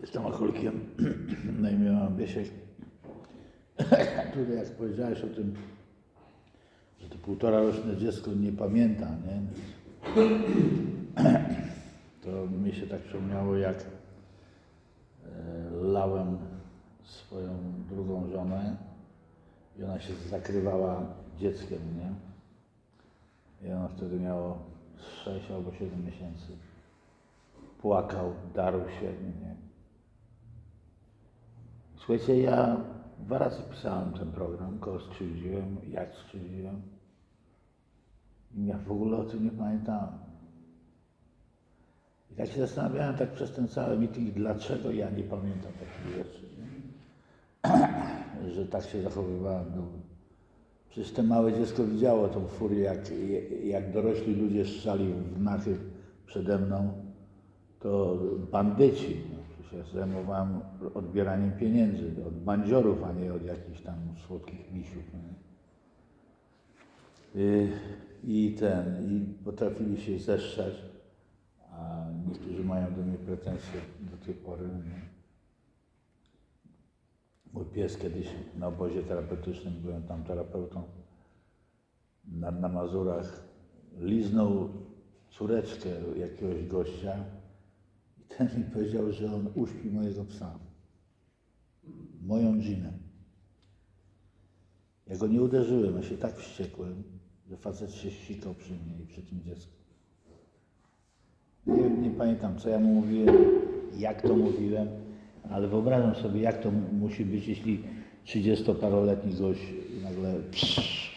Jestem alkoholikiem na imię mam Biesiek. Tutaj jak powiedziałeś o tym, że to półtora roczne dziecko nie pamięta, nie? To mi się tak przypomniało, jak e, lałem swoją drugą żonę i ona się zakrywała dzieckiem, nie? I ona wtedy miała 6 albo 7 miesięcy. Płakał, darł się, nie? Słuchajcie, ja dwa razy pisałem ten program, kogo skrzywdziłem, jak skrzywdziłem. Ja w ogóle o tym nie pamiętałem. I tak się zastanawiałem tak przez ten cały meeting, dlaczego ja nie pamiętam takich rzeczy. Że tak się zachowywałem. No, przecież te małe dziecko widziało tą furię, jak, jak dorośli ludzie strzali w nachy przede mną, to bandyci. No, się zajmowałem odbieraniem pieniędzy od bandziorów, a nie od jakichś tam słodkich misiów. I ten, i potrafili się zeszczać, a niektórzy mają do mnie pretensje do tej pory. Mój pies kiedyś na obozie terapeutycznym, byłem tam terapeutą, na, na Mazurach, liznął córeczkę jakiegoś gościa ten mi powiedział, że on uśpi mojego psa, moją Ginę. Ja go nie uderzyłem, ja się tak wściekłem, że facet się ścikał przy mnie i przy tym dziecku. Nie, nie pamiętam, co ja mu mówiłem, jak to mówiłem, ale wyobrażam sobie, jak to mu- musi być, jeśli 30-paroletni gość nagle psz,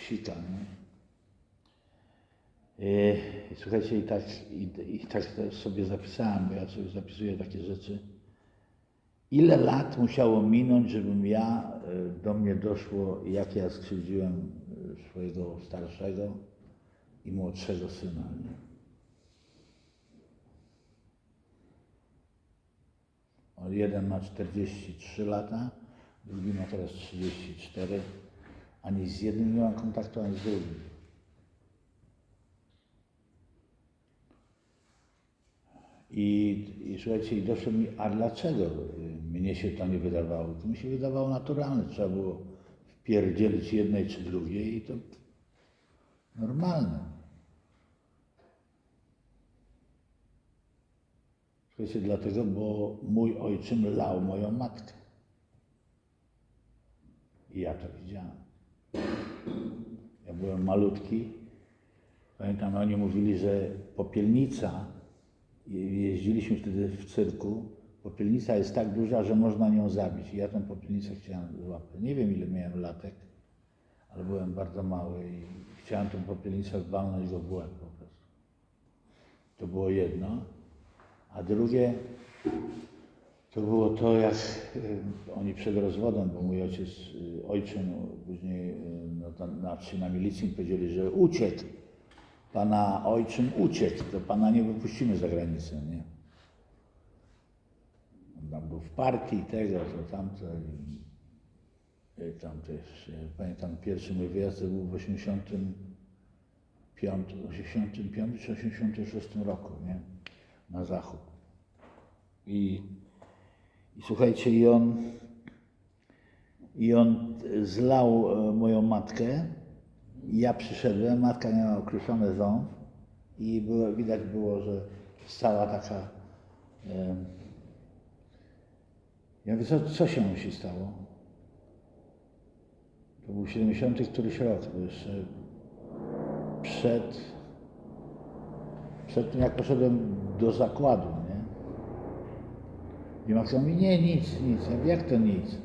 sika. Nie? I słuchajcie, i tak, i, i tak sobie zapisałem, bo ja sobie zapisuję takie rzeczy. Ile lat musiało minąć, żebym ja, e, do mnie doszło, jak ja skrzywdziłem e, swojego starszego i młodszego syna. Jeden ma 43 lata, drugi ma teraz 34. Ani z jednym nie mam kontaktu, ani z drugim. I, I słuchajcie, i doszło mi, a dlaczego mnie się to nie wydawało? To mi się wydawało naturalne. Trzeba było wpierdzielić jednej czy drugiej i to normalne. Słuchajcie, dlatego, bo mój ojczym lał moją matkę. I ja to widziałem. Ja byłem malutki. Pamiętam, oni mówili, że popielnica, jeździliśmy wtedy w cyrku, popielnica jest tak duża, że można nią zabić. I ja tę popielnicę chciałem złapać. Nie wiem, ile miałem latek, ale byłem bardzo mały i chciałem tę popielnicę walnąć go w po prostu. To było jedno. A drugie to było to, jak y, oni przed rozwodem, bo mój ojciec, y, ojczym później y, no, na, czy na milicji mi powiedzieli, że uciekł. Pana ojczym uciekł, to pana nie wypuścimy za granicę, nie? On tam był w partii tego, to tamto i, i tam też, pamiętam pierwszy mój wyjazd to był w 85, 85 czy 86 roku, nie? Na zachód. I, i słuchajcie, i on, i on zlał e, moją matkę. Ja przyszedłem, matka miała okruszony ząb i było, widać było, że cała taka. E, ja mówię, co, co się musi stało? To był 70 któryś rok, to jeszcze przed, przed tym, jak poszedłem do zakładu, nie? I matka mówi, nie, nic, nic. Ja mówię, jak to nic?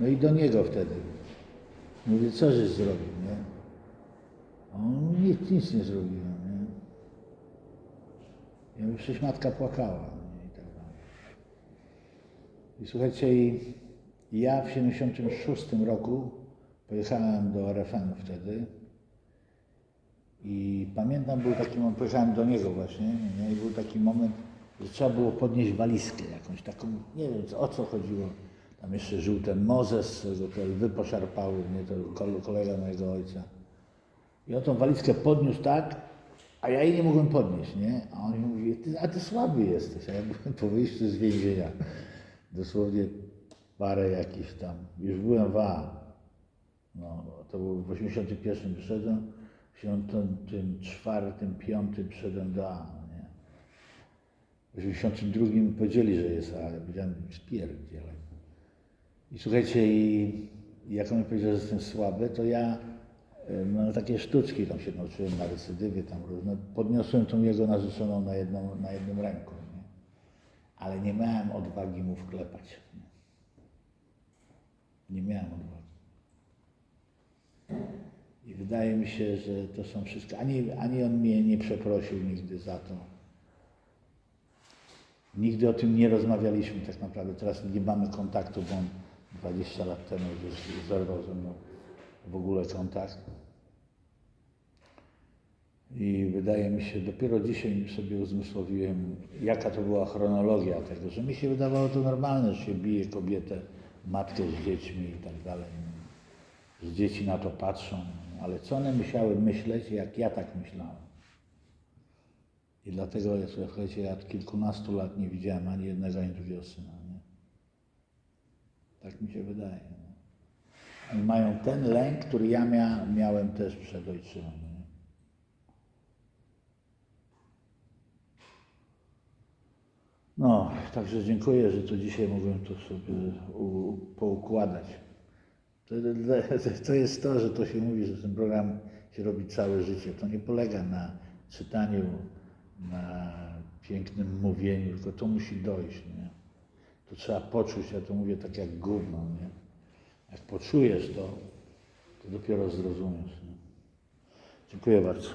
No i do niego wtedy. Mówię, co żeś zrobił, nie? On nic, nic nie zrobiłem, nie? Ja mówię, przecież matka płakała, nie? I tak dalej. I słuchajcie, ja w 76 roku pojechałem do RFN wtedy i pamiętam, był taki moment, pojechałem do niego właśnie, nie? i był taki moment, że trzeba było podnieść walizkę jakąś taką, nie wiem o co chodziło. Tam jeszcze żył ten Mozes, którego te lwy poszarpały mnie, to kol- kolega mojego ojca. I on tą walizkę podniósł tak, A ja jej nie mogłem podnieść, nie? A on mi mówi, ty, a ty słaby jesteś. A ja byłem po wyjściu z więzienia. Dosłownie parę jakichś tam. Już byłem w A. No, to był w 81 przyszedłem, w 84, 5 przyszedłem do A. Nie? W 82 mi powiedzieli, że jest A, ale powiedziałem, spierdzielaj. I słuchajcie, i jak on mi powiedział, że jestem słaby, to ja no, takie sztuczki tam się nauczyłem na recydywie, tam różne. Podniosłem tą jego narzeczoną na, jedną, na jednym ręku. Nie? Ale nie miałem odwagi mu wklepać. Nie, nie miałem odwagi. I wydaje mi się, że to są wszystko. Ani, ani on mnie nie przeprosił nigdy za to. Nigdy o tym nie rozmawialiśmy tak naprawdę. Teraz nie mamy kontaktu, bo on 20 lat temu już zerwał ze mną w ogóle kontakt. I wydaje mi się, dopiero dzisiaj sobie uzmysłowiłem, jaka to była chronologia tego, że mi się wydawało to normalne, że się bije kobietę, matkę z dziećmi i tak dalej. Że dzieci na to patrzą, ale co one musiały myśleć, jak ja tak myślałem. I dlatego, ja, słuchajcie, ja od kilkunastu lat nie widziałem ani jednego, ani drugiego syna. Nie? Tak mi się wydaje. Mają ten lęk, który ja mia, miałem też przed. Nie? No, także dziękuję, że to dzisiaj mogłem to sobie u, poukładać. To, to- to jest to, że to się mówi, że ten program się robi całe życie. To nie polega na czytaniu, na pięknym mówieniu, tylko to musi dojść. Nie? To trzeba poczuć, ja to mówię tak jak gówno. Nie? Jak poczujesz to, to dopiero zrozumiesz. Dziękuję bardzo.